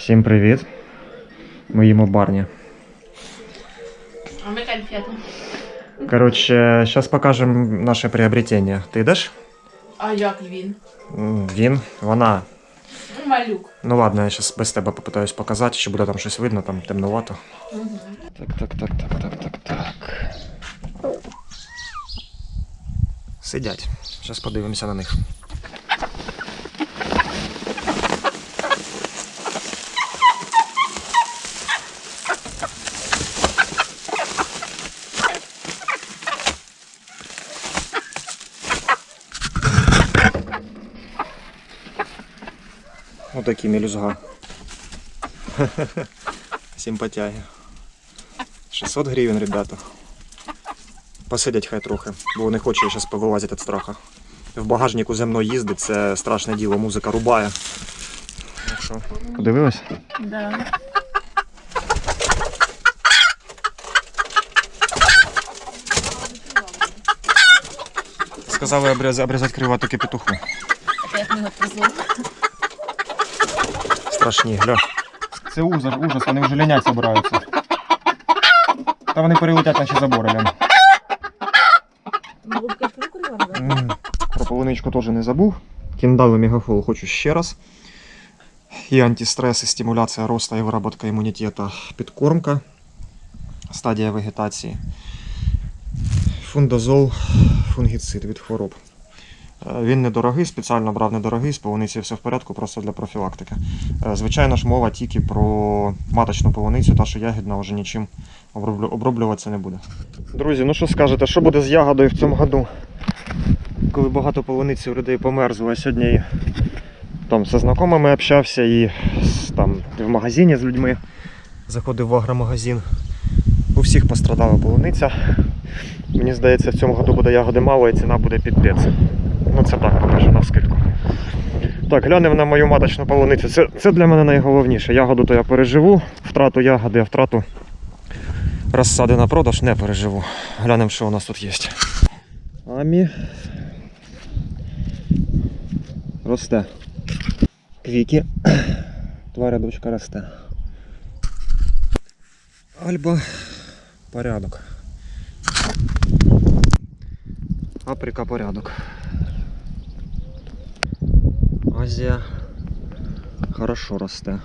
Всім привіт. Ми їмо барні. А ми конфету. Коротше, зараз покажемо наше приобретення. Ти йдеш? А як він? Він, вона. Ну, Малюк. Ну ладно, я зараз без тебе попитаюсь показати, чи буде там щось видно, там темновато. Так, так, так, так, так, так, так. Сидять. Зараз подивимося на них. Отакі мелюзга. Симпатяги. 600 гривень, ребята. Посидять хай трохи, бо не хочу я зараз повилазити від страха. В багажнику зі мною їздить, це страшне діло, музика рубає. Ну що, подивилась? Да. Сказали обрізати, обрізати криватики петуху. Ми його призвели? Страшні, гля. Це ужас, ужас, вони вже лінять збираються. Та вони перелетять наші забори, Лен. Про полуничку теж не забув. Кіндали мегафол хочу ще раз. І антистрес, і стимуляція росту і вироботка імунітету, підкормка, стадія вегетації. Фундазол, фунгіцид від хвороб. Е, Він недорогий, спеціально брав недорогий, з полуниці все в порядку, просто для профілактики. Е, Звичайно ж, мова тільки про маточну полуницю, та що ягідна вже нічим оброблюватися не буде. Друзі, ну що скажете, що буде з ягодою в цьому году? Коли багато полуниці у людей померзло, я сьогодні там зі знайомими общався і там в магазині з людьми заходив в агромагазин. У всіх пострадала полуниця. Мені здається, в цьому году буде ягоди мало і ціна буде підпець. Ну це так, покажу на скидку. Так, глянемо на мою маточну полуницю. Це, це для мене найголовніше. Ягоду то я переживу, втрату ягоди, а втрату розсади на продаж не переживу. Глянемо, що у нас тут є. Амі. Росте. Квіки. Тваря дочка росте. Альба. Порядок. Африка порядок. Азія хорошо росте.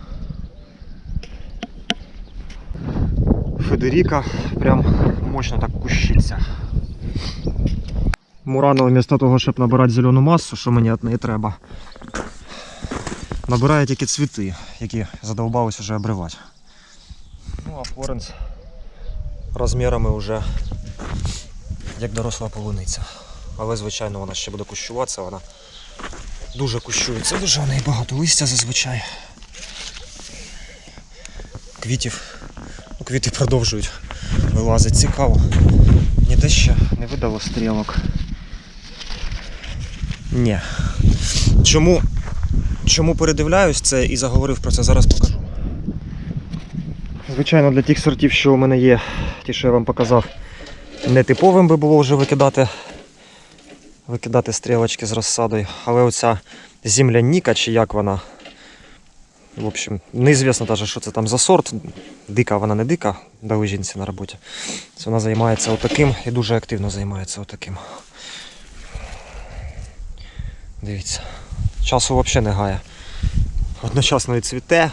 Федеріка прям мощно так кущиться. Мурано вмісто того, щоб набирати зелену масу, що мені від неї треба, набирає тільки цвіти, які задовбались вже обривати. Ну а Флоренс розмірами вже як доросла полуниця. Але, звичайно, вона ще буде кущуватися, вона дуже кущується, дуже в неї багато листя зазвичай. Квітів. Ну, квіти продовжують вилазити цікаво. Ніде ще не видало стрілок. Ні. Чому, чому передивляюсь це і заговорив про це, зараз покажу. Звичайно, для тих сортів, що у мене є, ті, що я вам показав, нетиповим би було вже викидати, викидати стрілочки з розсадою. Але оця земляніка, чи як вона. В общем, неізвісно навіть, що це там за сорт. Дика вона не дика, дали жінці на роботі. Це вона займається отаким і дуже активно займається отаким. Дивіться. Часу взагалі не гає. Одночасно і цвіте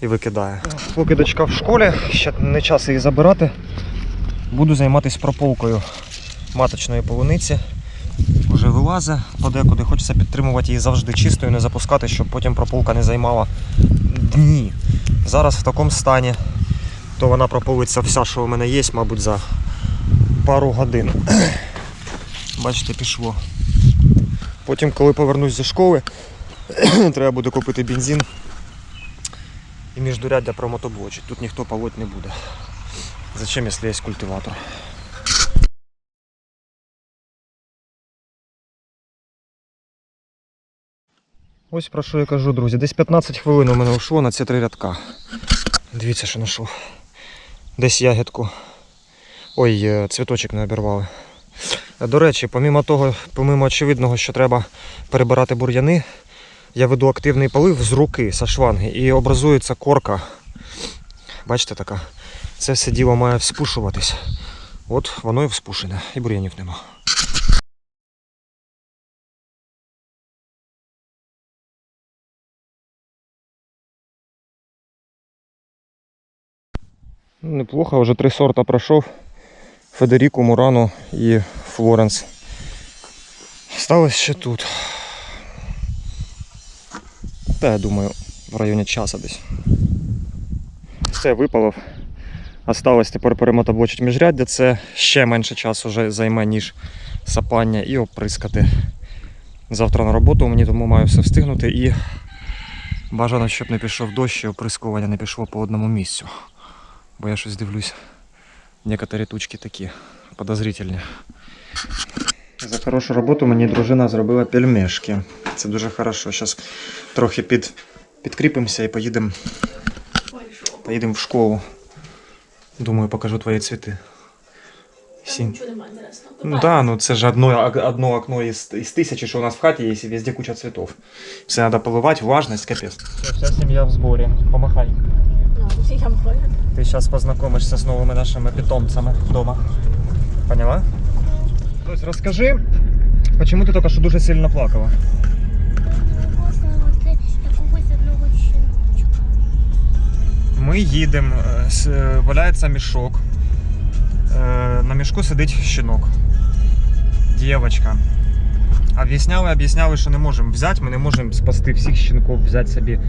і викидає. Поки дочка в школі, ще не час її забирати. Буду займатися прополкою маточної полуниці. Вже вилазить подекуди, хочеться підтримувати її завжди чистою, не запускати, щоб потім прополка не займала дні. Зараз в такому стані, то вона прополиться вся, що у мене є, мабуть, за пару годин. Бачите, пішло. Потім, коли повернусь зі школи, треба буде купити бензин і міждуряддя промотоблочить. Тут ніхто полоть не буде. Зачем, якщо є культиватор? Ось про що я кажу, друзі. Десь 15 хвилин у мене йшло на ці три рядка. Дивіться, що знайшов. Десь ягідку. Ой, е, цвіточок не обірвали. До речі, помімо того, помимо очевидного, що треба перебирати бур'яни, я веду активний полив з руки, з шланги, і образується корка. Бачите така? Це все діло має вспушуватись. От воно і вспушене, і бур'янів нема. Неплохо, вже три сорта пройшов. Федеріку, Мурану і Флоренс. Сталося ще тут. Та я думаю, в районі часу десь. Все випалив. Осталось тепер перемотоблочити міжряддя. Це ще менше часу вже займе, ніж сапання і оприскати. Завтра на роботу мені тому маю все встигнути і бажано, щоб не пішов дощ і оприскування не пішло по одному місцю. Бо я щось дивлюсь. Некоторі тучки такі подозрительні. За хорошу роботу мені дружина зробила пельмешки. Це дуже хорошо. Зараз трохи під, підкріпимося і поїдемо поїдемо в школу. Думаю, покажу твої цвіти. Сінь. Нічого немає інтересного. Ну да, ну це ж одно, одно окно із, із тисячі, що у нас в хаті є, і везде куча цвітів. Все треба поливати, влажність, капець. Вся сім'я в зборі. Помахай. Ну, я маю. Ты сейчас познакомишься с новыми нашими питомцами дома. Поняла? То есть расскажи, почему ты только что дуже сильно плакала? якогось одного щіночка. Ми їдемо, е, с- е, валяється мішок. Е, На мішку сидить щенок. Дівчинка. Об'ясняли, об'ясняли, що не можемо взяти, ми не можемо спасти всіх щенків, взяти собі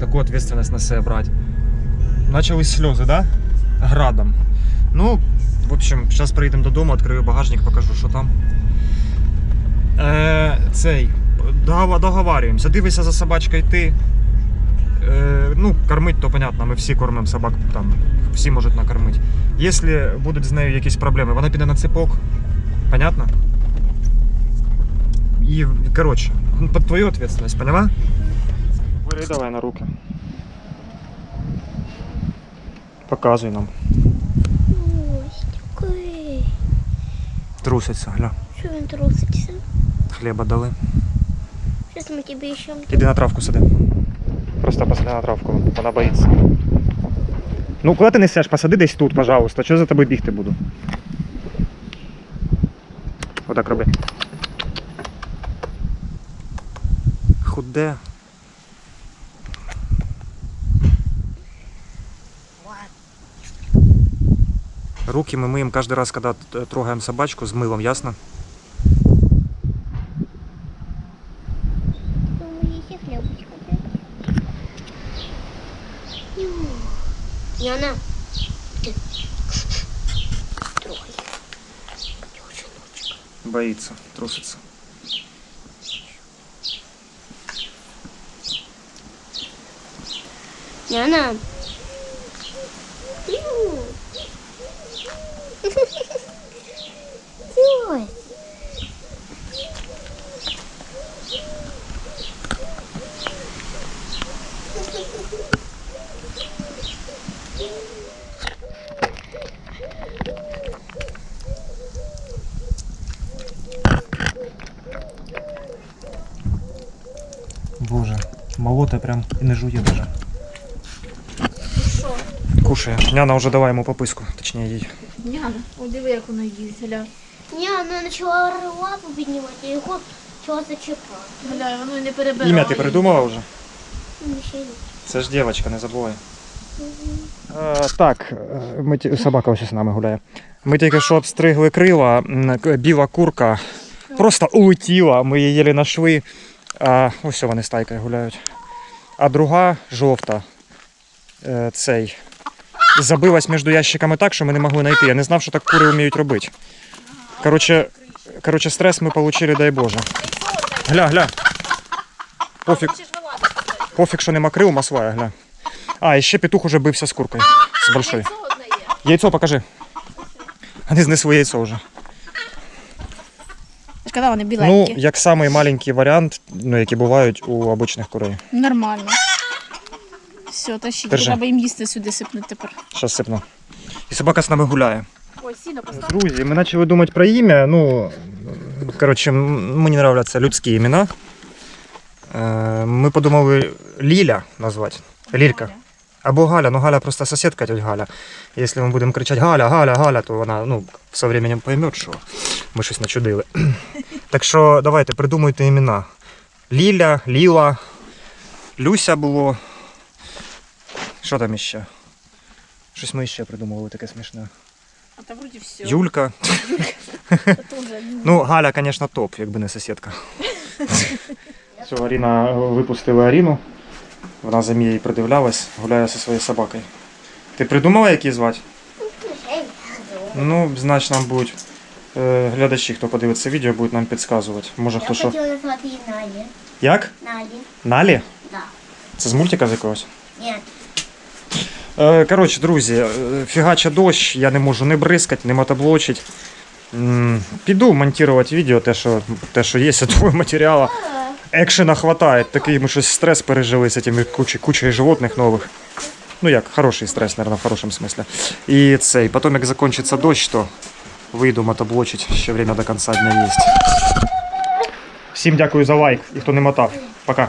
таку відповідальність на себе брати. Почались сльози, да? Градом. Ну, в общем, зараз приїдемо додому, відкрию багажник, покажу, що там. Е, цей. догова- Договарюємося. Дивися за собачкою ти. Е, ну, кормить, то понятно, ми всі кормимо собак, там, всі можуть накормити. Якщо будуть з нею якісь проблеми, вона піде на цепок. Понятно? І, коротше, під твою відповідальність, поняла? Бери давай на руки. Показуй нам. Труситься, гля. Що він труситься? Хліба дали. Зараз ми тобі ще Іди на травку сиди. Просто посади на травку, вона боїться. Ну, куди ти несеш? Посади десь тут, пожалуйста. Що за тобою бігти буду? Отак роби. Худе. Руки мы мыем каждый раз, когда т- трогаем собачку с мылом, ясно? Думаю, ще хлібочка дати. Яна, ти трогай. Дівчиночка. Боится, трусится. Яна. Молоте прям і не жує даже. Що? Кушає. Няна вже давай йому пописку, точніше їй. Яна, о, диви, як воно їсть, гля. Ні, вона почала лапу піднімати, його почала зачіпати. Гля, воно не перебирає. Ім'я ти придумала вже? Ну, ще й. Це ж дівчинка, не забувай. Е, так, е, ми ті- собака ось з нами гуляє. Ми тільки що обстригли крила, м, к- біла курка просто улетіла, ми її єлі знайшли. А, ось вони стайкою гуляють. А друга жовта. е, Цей. Забилась між ящиками так, що ми не могли знайти. Я не знав, що так кури вміють робити. Коротше, коротше стрес ми отримали, дай Боже. Гля, гля. Пофіг. Пофіг, що нема крил, масвая, гля. А, і ще петух уже бився з куркою. З є. Яйцо покажи. Вони знесли яйцо вже. Шкода, вони Ну, як самий маленький варіант, ну, які бувають у обичних курей. Нормально. Все, тащіть. Держи. Треба їм їсти сюди сипнути тепер. Щас сипну. І собака з нами гуляє. Ой, сіно постав. Друзі, ми почали думати про ім'я. Ну, коротше, мені подобаються людські імена. Е, Ми подумали Ліля назвати. Лілька. Або Галя, ну Галя просто сусідка тетя Галя. Якщо ми будемо кричати Галя, Галя, Галя, то вона ну, со временем пойме, що ми щось начудили. Так що давайте придумуйте імена. Ліля, Ліла, Люся було. Що там іще? Щось ми ще придумували таке смішне. А там вроді все. Юлька. Ну, Галя, звісно, топ, якби не сусідка. Все, Аріна випустила Аріну. Вона за Мією придивлялась, гуляє зі своєю собакою. Ти придумала, як її звати? Ну, значить, нам будуть е, глядачі, хто подивиться відео, будуть нам підказувати. Може Я хто що. хотела назвать ее Нади. Як? Нади. Налі? Да. Це з мультика з якогось? Нет. Е, Коротше, друзі, е, фігача дощ, я не можу не бризкати, не мотоблочити. М, Піду монтувати відео, те, що, те, що є, того матеріалу. Екшена хватает. Такий ми щось стрес пережили з цими кучей, кучей животних нових. Ну як, хороший стрес, наверное, в хорошому смислі. І цей, потім як закінчиться дощ, то вийду мотоблочить, ще время до кінця дня є. Всім дякую за лайк і хто не мотав. Пока.